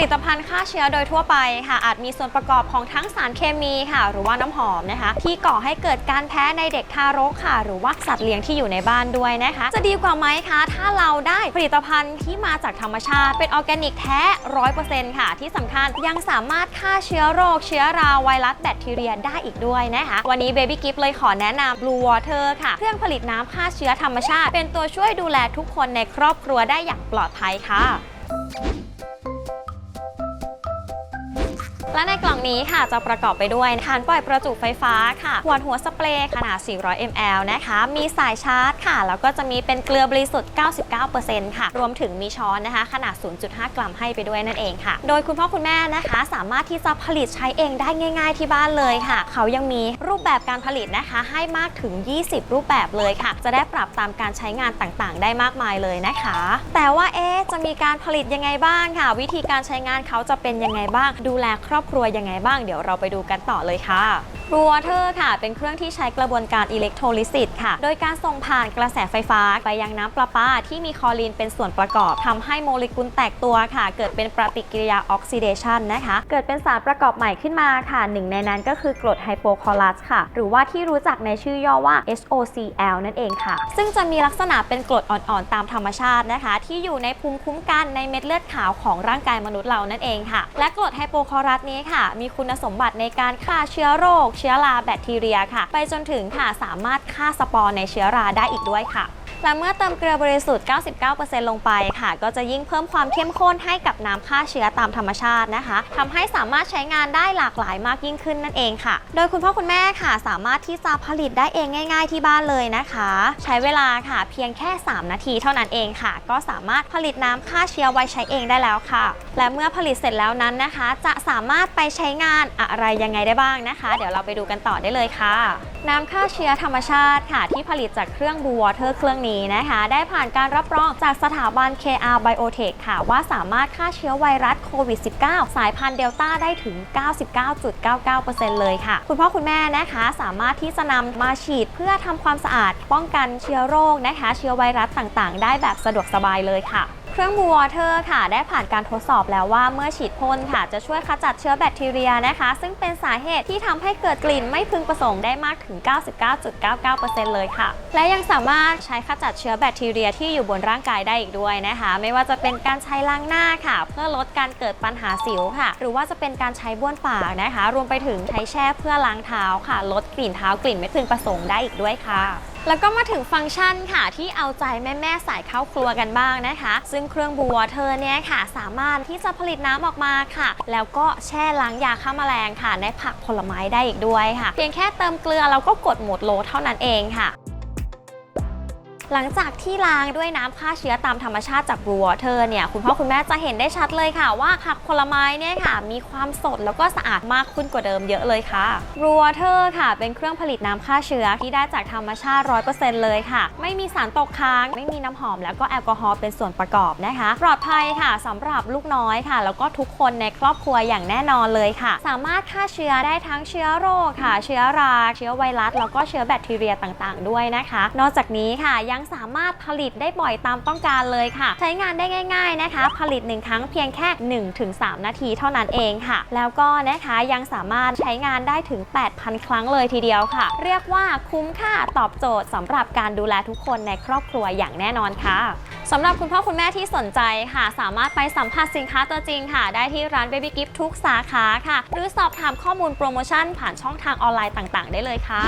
ลิตภัณฑ์ฆ่าเชื้อโดยทั่วไปค่ะ อาจมีส่วนประกอบของทั้งสารเคมีค่ะ หรือว่าน้ำหอมนะคะ ที่ก่อให้เกิดการแพ้ในเด็กทารกค่ะ หรือว่าสัตว์เลี้ยงที่อยู่ในบ้านด้วยนะคะ จะดีกว่าไหมคะ ถ้าเราได้ผลิตภัณฑ์ที่มาจากธรรมชาติ เป็นออร์แกนิกแท้ร้อยเปอร์เซ็นต์ค่ะ ที่สำคัญยังสามารถฆ่าเชื้อโรค เชื้อราไวรัสแบคทีเรียได้อีกด้วยนะคะ วันนี้ Baby Gift เลยขอแนะนำ Blue Water ค่ะ เครื่องผลิตน้ำฆ่าเชื้อธรรมชาติ เป็นตัวช่วยดูแลทุกคนในครอบครัวได้อย่างปลอดภัยค่ะ และในกล่องนี้ค่ะจะประกอบไปด้วยฐานปล่อยประจุไฟฟ้าค่ะขวดหัวสเปรย์ขนาด 400 ml นะคะ มีสายชาร์จ ค่ะ แล้วก็จะมีเป็นเกลือบริสุทธิ์ 99%ค่ะ รวมถึงมีช้อนนะคะ ขนาด 0.5 กรัมให้ไปด้วยนั่นเองค่ะ โดยคุณพ่อคุณแม่นะคะ สามารถที่จะผลิตใช้เองได้ง่าย ๆ ที่บ้านเลยค่ะ เขายังมีรูปแบบการผลิตนะคะ ให้มากถึง 20 รูปแบบเลยค่ะ จะได้ปรับตามการใช้งานต่างๆ ได้มากมายเลยนะคะ แต่ว่าเอ๊ะจะมีการผลิตยังไงบ้างค่ะ วิธีการใช้งานเขาจะเป็นยังไงบ้าง ดูแลครอบครัวยังไงบ้าง เดี๋ยวเราไปดูกันต่อเลยค่ะ รูวเตอร์ค่ะ เป็นเครื่องที่ใช้กระบวนการอิเล็กโทรลิซิสค่ะ โดยการส่งผ่านกระแสไฟฟ้าไปยังน้ำประปาที่มีคลอรีนเป็นส่วนประกอบทำให้โมเลกุลแตกตัวค่ะ เกิดเป็นปฏิกิริยาออกซิเดชันนะคะ เกิดเป็นสารประกอบใหม่ขึ้นมาค่ะหนึ่งในนั้นก็คือกรดไฮโปคลอรัสค่ะ หรือว่าที่รู้จักในชื่อย่อว่า HOCl นั่นเองค่ะ ซึ่งจะมีลักษณะเป็นกรดอ่อนๆตามธรรมชาตินะคะ ที่อยู่ในภูมิคุ้มกันในเม็ดเลือดขาวของร่างกายมนุษย์เรานั่นเองค่ะ และกรดไฮโปคลอรัสนี้ค่ะ มีคุณสมบัติในการฆ่าเชื้อโรคเชื้อราแบคทีเรียค่ะ ไปจนถึงค่ะสามารถฆ่าสปอร์ในเชื้อราได้อีกด้วยค่ะ และเมื่อเติมเกลือบริสุทธิ์ 99%ลงไปค่ะ ก็จะยิ่งเพิ่มความเข้มข้นให้กับน้ำฆ่าเชื้อตามธรรมชาตินะคะทำให้สามารถใช้งานได้หลากหลายมากยิ่งขึ้นนั่นเองค่ะ โดยคุณพ่อคุณแม่ค่ะ สามารถที่จะผลิตได้เองง่าย ๆ ที่บ้านเลยนะคะ ใช้เวลาค่ะ เพียงแค่ 3 นาทีเท่านั้นเองค่ะ ก็สามารถผลิตน้ำฆ่าเชื้อไว้ใช้เองได้แล้วค่ะ และเมื่อผลิตเสร็จแล้วนั้นนะคะ จะสามารถไปใช้งานอะไรยังไงได้บ้างนะคะ เดี๋ยวเราไปดูกันต่อได้เลยค่ะน้ำฆ่าเชื้อธรรมชาติค่ะ ที่ผลิตจากเครื่อง Blue Water เครื่องนี้นะคะ ได้ผ่านการรับรองจากสถาบัน KR Biotech ค่ะ ว่าสามารถฆ่าเชื้อไวรัสโควิด -19 สายพันธุ์เดลต้าได้ถึง 99.99%เลยค่ะ คุณพ่อคุณแม่นะคะสามารถที่จะนำมาฉีดเพื่อทำความสะอาด ป้องกันเชื้อโรคนะคะ เชื้อไวรัสต่างๆ ได้แบบสะดวกสบายเลยค่ะ เครื่องบูวอเตอร์ค่ะได้ผ่านการทดสอบแล้วว่าเมื่อฉีดพ่นค่ะจะช่วยขจัดเชื้อแบคทีเรียนะคะ ซึ่งเป็นสาเหตุที่ทำให้เกิดกลิ่นไม่พึงประสงค์ได้มากถึง 99.99%เลยค่ะ และยังสามารถใช้ขจัดเชื้อแบคทีเรียที่อยู่บนร่างกายได้อีกด้วยนะคะ ไม่ว่าจะเป็นการใช้ล้างหน้าค่ะ เพื่อลดการเกิดปัญหาสิวค่ะ หรือว่าจะเป็นการใช้บ้วนปากนะคะ รวมไปถึงใช้แช่เพื่อล้างเท้าค่ะ ลดกลิ่นเท้ากลิ่นไม่พึงประสงค์ได้อีกด้วยค่ะ แล้วก็มาถึงฟังก์ชันค่ะที่เอาใจแม่ ๆ สายเข้าครัวกันบ้างนะคะ ซึ่งเครื่องบูวอเธอร์เนี่ยค่ะ สามารถที่จะผลิตน้ำออกมาค่ะ แล้วก็แช่ล้างยาฆ่าแมลงค่ะในผักผลไม้ได้อีกด้วยค่ะ เพียงแค่เติมเกลือแล้วก็กดโหมดโลเท่านั้นเองค่ะ หลังจากที่ล้างด้วยน้ำฆ่าเชื้อตามธรรมชาติจากบลูวอเตอร์เนี่ยคุณพ่อคุณแม่จะเห็นได้ชัดเลยค่ะ ว่าผักผลไม้เนี่ยค่ะ มีความสดแล้วก็สะอาดมากขึ้นกว่าเดิมเยอะเลยค่ะบลูวอเตอร์ค่ะ เป็นเครื่องผลิตน้ำฆ่าเชื้อที่ได้จากธรรมชาติ 100%เลยค่ะ ไม่มีสารตกค้าง ไม่มีน้ำหอมแล้วก็แอลกอฮอล์เป็นส่วนประกอบนะคะ ปลอดภัยค่ะสำหรับลูกน้อยค่ะ แล้วก็ทุกคนในครอบครัวอย่างแน่นอนเลยค่ะ สามารถฆ่าเชื้อได้ทั้งเชื้อโรคค่ะ เชื้อรา เชื้อไวรัสแล้วก็เชื้อแบคทีเรียต่างๆ ด้วยนะคะ นอกจากนี้ค่ะยังงสามารถผลิตได้บ่อยตามต้องการเลยค่ะ ใช้งานได้ง่าย ๆนะคะ ผลิต 1 ครั้งเพียงแค่ 1-3 นาทีเท่านั้นเองค่ะ แล้วก็นะคะยังสามารถใช้งานได้ถึง 8,000 ครั้งเลยทีเดียวค่ะ เรียกว่าคุ้มค่าตอบโจทย์สำหรับการดูแลทุกคนในครอบครัวอย่างแน่นอนค่ะสำหรับคุณพ่อคุณแม่ที่สนใจค่ะ สามารถไปสัมผัสสินค้าตัวจริงค่ะ ได้ที่ร้าน Baby Gift ทุกสาขาค่ะ หรือสอบถามข้อมูลโปรโมชั่นผ่านช่องทางออนไลน์ต่างๆ ได้เลยค่ะ